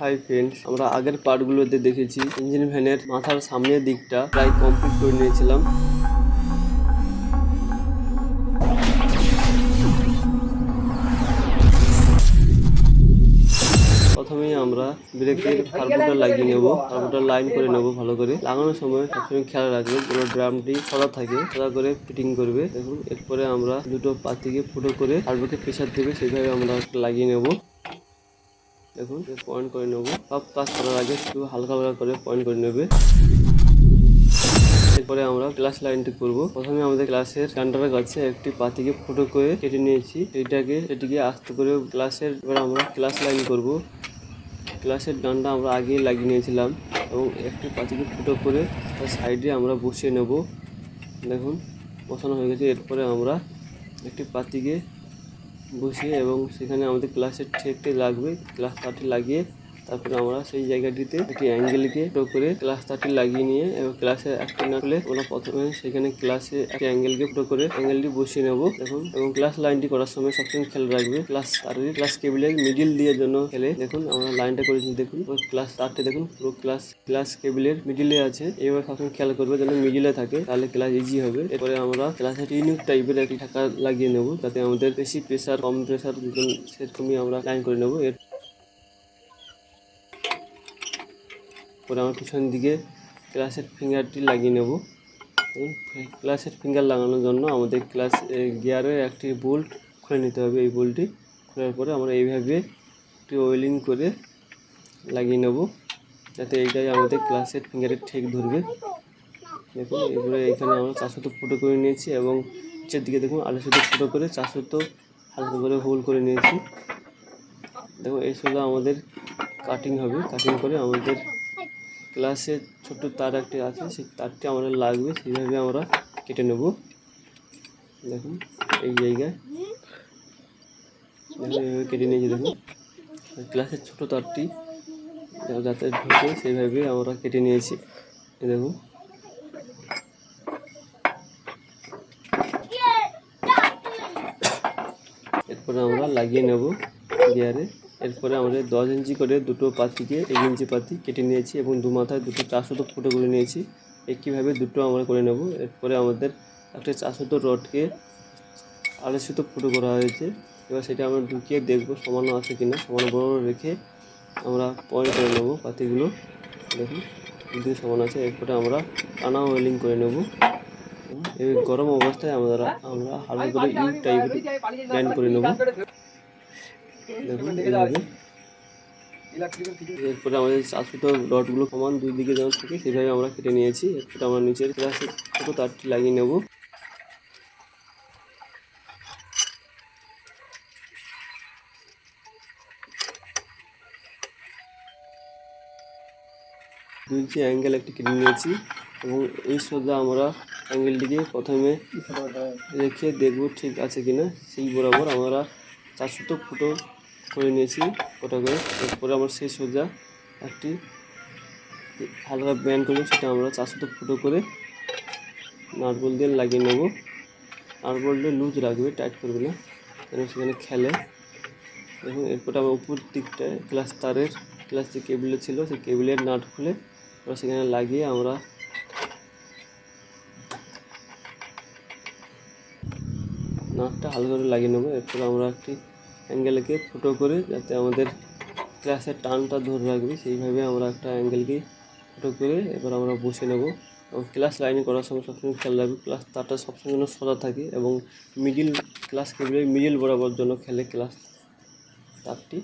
Hi friends আমরা আগের পার্টগুলোতে দেখেছি। ইঞ্জিন ভ্যানের মাথার সামনের দিকটা প্রায় কমপ্লিট করে নিয়েছিলাম। প্রথমেই আমরা ব্রেকের কার্বোটা লাগিয়ে নেব। কার্বোটা লাইন করে নেব ভালো করে। লাগানোর সময় সবসময় খেয়াল রাখবে, পুরো ড্রামটি খোলা থাকে খোলা করে ফিটিং করবে। দেখুন, এরপরে আমরা দুটো পাতিকে ফুটো করে কার্বোকে প্রেশার দেবে সেইভাবে আমরা লাগিয়ে নেব। দেখুন পয়েন্ট করে নেব। সব কাজ করার আগে একটু হালকা হালকা করে পয়েন্ট করে নেবে। এরপরে আমরা ক্লাস লাইনটি করব। প্রথমে আমাদের ক্লাসের স্ট্যান্ডার্ডের কাছে একটি পাতিকে ফুটো করে কেটে নিয়েছি। এটাকে এটিকে আস্তে করে ক্লাসের এবার আমরা ক্লাস লাইন করব। ক্লাসের ডান্ডা আমরা আগেই লাগিয়ে নিয়েছিলাম এবং একটি পাতিকে ফুটো করে তার সাইডে আমরা বসিয়ে নেব। দেখুন, বসানো হয়ে গেছে। এরপরে আমরা একটি পাতিকে বসিয়ে এবং সেখানে আমাদের ক্লাসের ঠেকটি লাগবে ক্লাস তারটি লাগিয়ে তারপরে আমরা সেই জায়গাটিতে একটি অ্যাঙ্গেলকে টো করে ক্লাস তারটি লাগিয়ে নিয়ে এবং ক্লাসে একটি না খুলে আমরা প্রথমে সেখানে ক্লাসে একটি অ্যাঙ্গেলকে টো করে অ্যাঙ্গেলটি বসিয়ে নেব দেখুন। এবং ক্লাস লাইনটি করার সময় সবসময় খেয়াল রাখবে। ক্লাস তারের ক্লাস কেবিলের মিডিল দিয়ে জন্য খেলে। দেখুন, আমরা লাইনটা করেছি, দেখুন। ক্লাস তারটি দেখুন, পুরো ক্লাস ক্লাস কেবিলের মিডিলে আছে। এবার সবসময় খেয়াল করবে যেন মিডিলে থাকে, তাহলে ক্লাস ইজি হবে। এরপরে আমরা ক্লাসের ইউনিক টাইপের একটি ঢাকা লাগিয়ে নেব, যাতে আমাদের বেশি প্রেশার কম প্রেশার সেরকমই আমরা লাইন করে নেব। এর পরে আমরা পিছন দিকে ক্লাসের ফিঙ্গারটি লাগিয়ে নেব। ক্লাসের ফিঙ্গার লাগানোর জন্য আমাদের ক্লাস গিয়ারের একটি বোল্ট খুলে নিতে হবে এই বোল্টটি। খোলার পরে আমরা এইভাবে একটি ওয়েলিং করে লাগিয়ে নেব, যাতে এইটাই আমাদের ক্লাসের ফিঙ্গারের ঠেক ধরবে। দেখুন, এরপরে এখানে আমরা চারশো ফুটো করে নিয়েছি এবং নিচের দিকে দেখুন আড়াইশো ফুটো করে চারশো হালকা করে হোল করে নিয়েছি। দেখুন, এই শুধু আমাদের কাটিং হবে। কাটিং করে আমাদের ক্লাসে ছোট তার একটি আছে, সেই তারটি আমাদের লাগবে, সেইভাবে আমরা কেটে নেব। দেখুন, এই জায়গায়। কেটে নিয়েছি, দেখুন। ক্লাসের ছোট তারটি যাতে ঢুকে, সেইভাবে আমরা কেটে নিয়েছি। দেখুন। এরপরে আমরা লাগিয়ে নেব গিয়ারে। এরপরে আমাদের দশ ইঞ্চি করে দুটো পাতিকে, এক ইঞ্চি পাতি কেটে নিয়েছি এবং দু মাথায় দুটো চারশো ফুটো করে নিয়েছি। একইভাবে দুটো আমরা করে নেব? এরপরে আমাদের একটা চারশো রডকে আড়াইশো ফুটো করা হয়েছে। এবার সেটা আমরা ঢুকিয়ে দেখব সমান আছে কি না সমান বড় রেখে আমরা পয়েন্ট করে নেব পাতিগুলো। দেখুন দুদিকে সমান আছে। এরপরে আমরা টানা ওয়েলিং করে নেব। এই গরম অবস্থায় আমরা আমরা হালকা করে ইউ টাইপের ব্যান্ড করে নেব। এরপরে আমাদের চাষিত রডগুলো সমান দুই দিকে যেমন থাকে, সেভাবে আমরা কেটে নিয়েছি। এরপরে আমরা নিচের ছোটো তারটি লাগিয়ে নেব। দুই ইঞ্চি অ্যাঙ্গেল একটি কেটে নিয়েছি এবং এই সোজা আমরা অ্যাঙ্গেলটিকে প্রথমে রেখে দেখব ঠিক আছে কিনা। সেই বরাবর আমরা চারশো ফুটো করে নিয়েছি ওটা করে। এরপরে আমরা সেই সোজা একটি হালকা ব্যান্ড করে সেটা আমরা চারশো ফুটো করে নাটবল দিয়ে লাগিয়ে নেব। নাটবলটা লুজ রাখবে টাইট করবে না। কেন সেখানে খেলে। দেখুন, এরপরে আমরা উপর দিকটায় ক্লাস তারের ক্লাস যে কেবিলে ছিল, সেই কেবিলের নাট খুলে আমরা সেখানে লাগিয়ে আমরা নাটটা হালকা করে লাগিয়ে নেব। এরপর আমরা একটি অ্যাঙ্গেলকে ফুটো করে যাতে আমাদের ক্লাসের টানটা ধরে রাখবে, সেইভাবে আমরা একটা অ্যাঙ্গেলকে ফুটো করে এবার আমরা বসে নেব। এবং ক্লাস লাইনে করার সময় সবসময় খেয়াল রাখবে ক্লাস তারটা সবসময় যেন সোজা থাকে এবং মিডিল ক্লাস কেবিলের মিডিল বরাবর জন্য খেলে ক্লাস তারটি।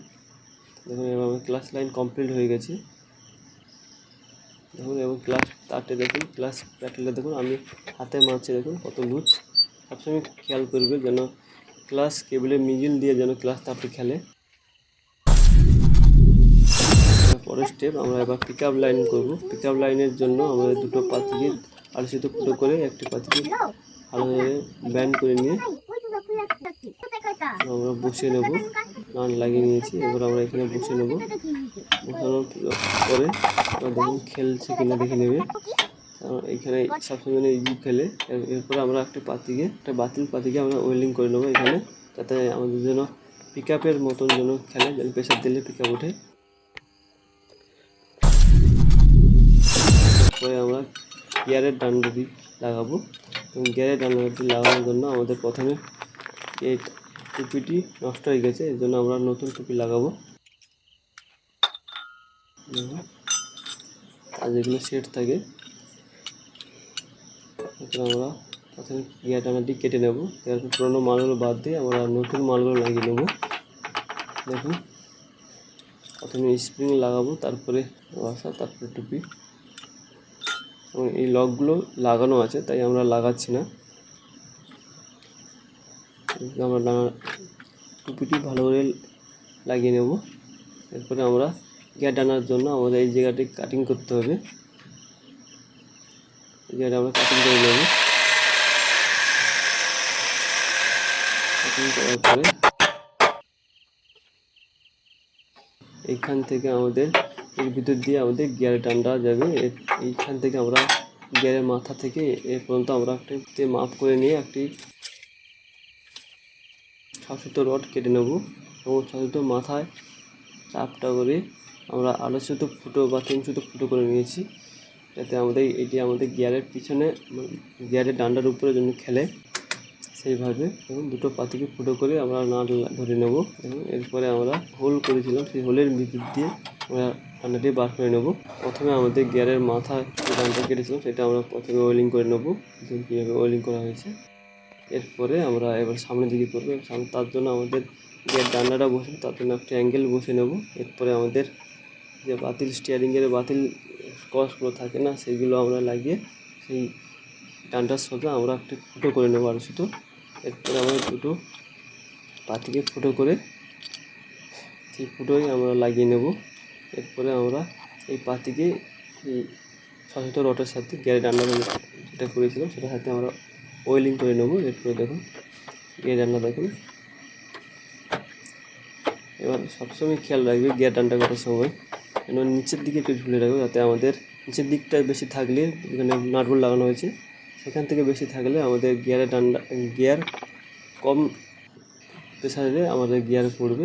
দেখুন, এবার আমার ক্লাস লাইন কমপ্লিট হয়ে গেছে। দেখুন, এবং ক্লাস তারটে দেখুন ক্লাস প্যাটেলটা দেখুন, আমি হাতে মারছি, দেখুন কত লুজ সবসময় খেয়াল করবে যেন ক্লাস কেবলে মিডিল দিয়ে যেন ক্লাস তারটি খেলে। পরের স্টেপ আমরা এবার পিক আপ লাইন করব। পিক আপ লাইনের জন্য আমাদের দুটো পাতিকে আলোচিত ফুটো করে একটি পাতিকে ভালো ব্যান্ড করে নিয়ে আমরা বসিয়ে নেব। নান লাগিয়ে নিয়েছি। এবার আমরা এখানে বসে নেব। বসানোর পরে দেখুন খেলছে কিনা দেখে নেবে। কারণ এইখানে সবসময় ইউ খেলে এরপরে আমরা একটা পাতিকে, একটা বাতিল পাতিকে আমরা ওয়েল্ডিং করে নেব এখানে, যাতে আমাদের জন্য পিক আপের মতন যেন খেলে, যেন প্রেশার দিলে পিক আপ ওঠে। তারপরে আমরা গিয়ারের ডান্ডাটি লাগাবো। এবং গিয়ারের ডান্ডাটি লাগানোর জন্য আমাদের প্রথমে এই টুপিটি নষ্ট হয়ে গেছে, এর জন্য আমরা নতুন টুপি লাগাবো। আর যেগুলো সেট থাকে। এরপর আমরা প্রথমে ডান্ডাটি কেটে নেব। তারপর পুরোনো মালগুলো বাদ দিয়ে আমরা নতুন মালগুলো লাগিয়ে নেব। দেখুন, প্রথমে স্প্রিং লাগাবো, তারপরে বাসা, তারপরে টুপি। এবং এই লকগুলো লাগানো আছে, তাই আমরা লাগাচ্ছি না। আমরা টুপিটি ভালো করে লাগিয়ে নেব। এরপরে আমরা গিয়ার টানার জন্য আমাদের এই জায়গাটি কাটিং করতে হবে। জায়গাটা আমরা কাটিং করে নেব। কাটিং করার পরে এইখান থেকে আমাদের, এর ভিতর দিয়ে আমাদের গিয়ারে টানটা যাবে। এইখান থেকে আমরা গিয়ারের মাথা থেকে এ পর্যন্ত আমরা একটি মাপ করে নিয়ে একটি ছশত রড কেটে নেব এবং ছশত মাথায় চাপটা করে আমরা আড়াইশত ফুটো বা তিন শত ফুটো করে নিয়েছি। যাতে আমাদের, এটি আমাদের গিয়ারের পিছনে মানে গিয়ারের ডান্ডার উপরে যেন খেলে, সেইভাবে এবং দুটো পাতিকে ফুটো করে আমরা নাট ধরে নেব এবং এরপরে আমরা হোল করেছিলাম, সেই হোলের ভিতর দিয়ে আমরা ডান্ডাটি বার করে নেব। প্রথমে আমাদের গিয়ারের মাথা যে ডান্ডা কেটেছিলাম সেটা আমরা প্রথমে ওয়েলিং করে নেব কীভাবে ওয়েলিং করা হয়েছে। এরপরে আমরা এবার সামনের দিকে করব সামনে তার জন্য আমাদের যে ডান্ডাটা বসে তার জন্য একটা অ্যাঙ্গেল বসে নেব। এরপরে আমাদের যে বাতিল স্টিয়ারিংয়ের বাতিল ক্রসগুলো থাকে না সেগুলো আমরা লাগিয়ে সেই ডান্ডার সাথে আমরা একটা ফুটো করে নেব আরও শুধু এরপরে আমরা দুটো পাতিকে ফুটো করে সেই ফুটোই আমরা লাগিয়ে নেব। এরপরে আমরা এই পাতিকে এই ছশত রটের সাথে গ্যারে ডান্ডা যেটা করেছিলাম সেটার সাথে আমরা ওয়েলিং করে নেব। এরপরে দেখুন, গিয়ার ডান্ডা দেখুন। এবার সবসময় খেয়াল রাখবে গিয়ার ডান্ডা করার সময়। যেন নিচের দিকে একটু ঝুলে রাখবে যাতে আমাদের নিচের দিকটা বেশি থাকলে এখানে নাটবল লাগানো হয়েছে। সেখান থেকে বেশি থাকলে আমাদের গিয়ারের ডান্ডা, গিয়ার কম প্রেসারে আমাদের গিয়ার পড়বে।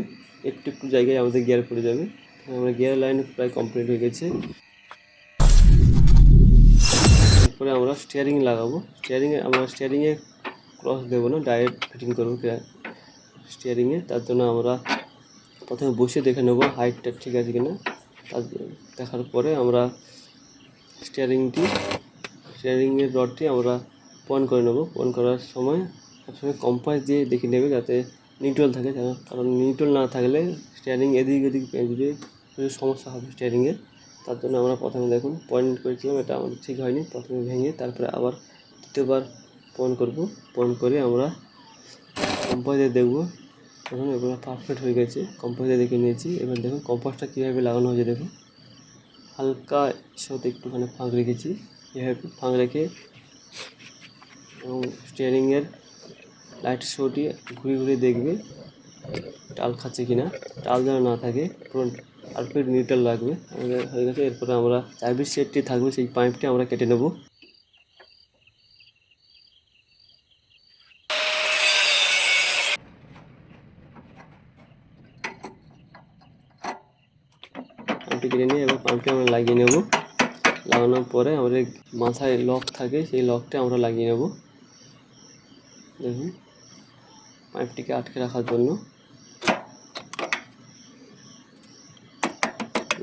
একটু একটু জায়গায় আমাদের গিয়ার পড়ে যাবে। আমরা গিয়ার লাইন প্রায় কমপ্লিট হয়ে গেছে। তারপরে আমরা স্টিয়ারিং লাগাবো। স্টিয়ারিংয়ে আমরা স্টিয়ারিংয়ে ক্রস দেবো না ডাইরেক্ট ফিটিং করব স্টিয়ারিংয়ে তার জন্য আমরা প্রথমে বসে দেখে নেব হাইটটা ঠিক আছে কিনা। দেখার পরে আমরা স্টিয়ারিংটি স্টিয়ারিংয়ের রডটি আমরা পয়েন্ট করে নেব। পয়েন্ট করার সময় সবসময় কম্পাস দিয়ে দেখে নেবে যাতে নিউট্রাল থাকে কারণ- নিউট্রাল না থাকলে স্টিয়ারিং এদিক পেঁচবে প্রচুর সমস্যা হবে স্টিয়ারিংয়ের তার জন্য আমরা প্রথমে দেখুন পয়েন্ট করেছিলাম, এটা আমাদের ঠিক হয়নি, প্রথমে ভেঙে তারপরে আবার দ্বিতীয়বার পয়েন্ট করব। পয়েন্ট করে আমরা কম্পাসে দেখব দেখুন এবার পারফেক্ট হয়ে গেছে। কম্পাসে দেখে নিয়েছি। এবার দেখুন কম্পাসটা কীভাবে লাগানো হয়েছে দেখুন হালকা সাথে একটুখানি ফাঁক রেখেছি। এভাবে ফাঁক রেখে এবং স্টিয়ারিংয়ের লাইট শোটি ঘুরে ঘুরে দেখবে টাল খাচ্ছে কিনা। টাল যেন না থাকে, পুরো পারফেক্ট নিউট্রাল লাগবে। আমাদের হয়ে গেছে। এরপরে আমরা চাবির সেটটি থাকবে, সেই পাইপটি আমরা কেটে নেব পাইপটি কেটে নিয়ে এবার পাইপটি আমরা লাগিয়ে নেব লাগানোর পরে আমাদের মাথায় লক থাকে, সেই লকটা আমরা লাগিয়ে নেব। দেখুন পাইপটিকে আটকে রাখার জন্য।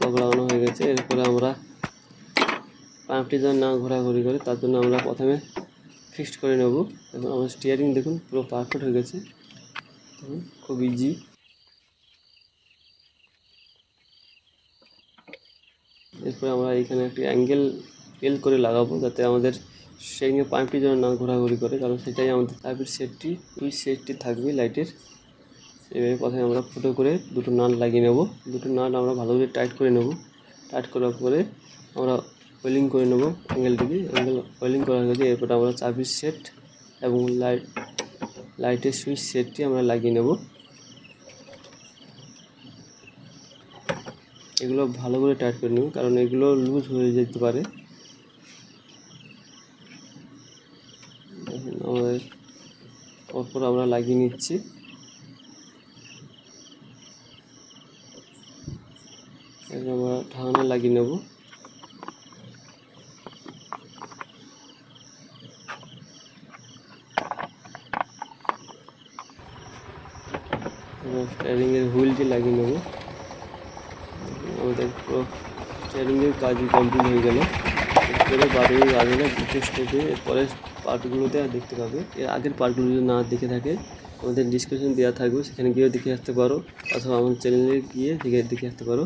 লক লাগানো হয়ে গেছে, এরপরে আমরা পাইপটি যেন না ঘোরাঘুরি করে, তার জন্য আমরা প্রথমে ফিক্সড করে নেব। এবং আমার স্টিয়ারিং দেখুন, পুরো পারফেক্ট হয়ে গেছে। খুব ইজি এরপরে আমরা এখানে একটি অ্যাঙ্গেল এল করে লাগাবো যাতে আমাদের সেই পাইপটি যেন না ঘোরাঘুরি করে, কারণ সেটাই আমাদের পাইপের সেটটি দুই সেটটি থাকবে লাইটের। এভাবে প্রথমে আমরা ফুটো করে দুটো নাট লাগিয়ে নেব। দুটো নাট আমরা ভালো করে টাইট করে নেব। টাইট করার পরে আমরা ওয়েলিং করে নেব অ্যাঙ্গেলটিকে। অ্যাঙ্গেল ওয়েলিং করার গেছে এরপরে আমরা চাবির সেট এবং লাইট লাইটের সুইচ সেটটি আমরা লাগিয়ে নেব। এগুলো ভালো করে টাইট করে নেব, কারণ এগুলো লুজ হয়ে যেতে পারে। আমাদের আমরা লাগিয়ে নিচ্ছি। আমরা ঢাকনা লাগিয়ে নেব। স্টারিংয়ের হুইলটি লাগিয়ে নেব। আমাদের পুরো স্টারিংয়ের কাজ কমপ্লিট হয়ে গেল। এরপরে বাড়ির আগে না বিশেষ থেকে এরপরে পার্টগুলোতে আর দেখতে পাবে। এর আগের পার্টগুলো যদি না দেখে থাকে, আমাদের ডিসক্রিপশন দেওয়া থাকবে, সেখানে গিয়েও দেখে আসতে পারো, অথবা আমার চ্যানেলে গিয়ে দেখে দেখে আসতে পারো।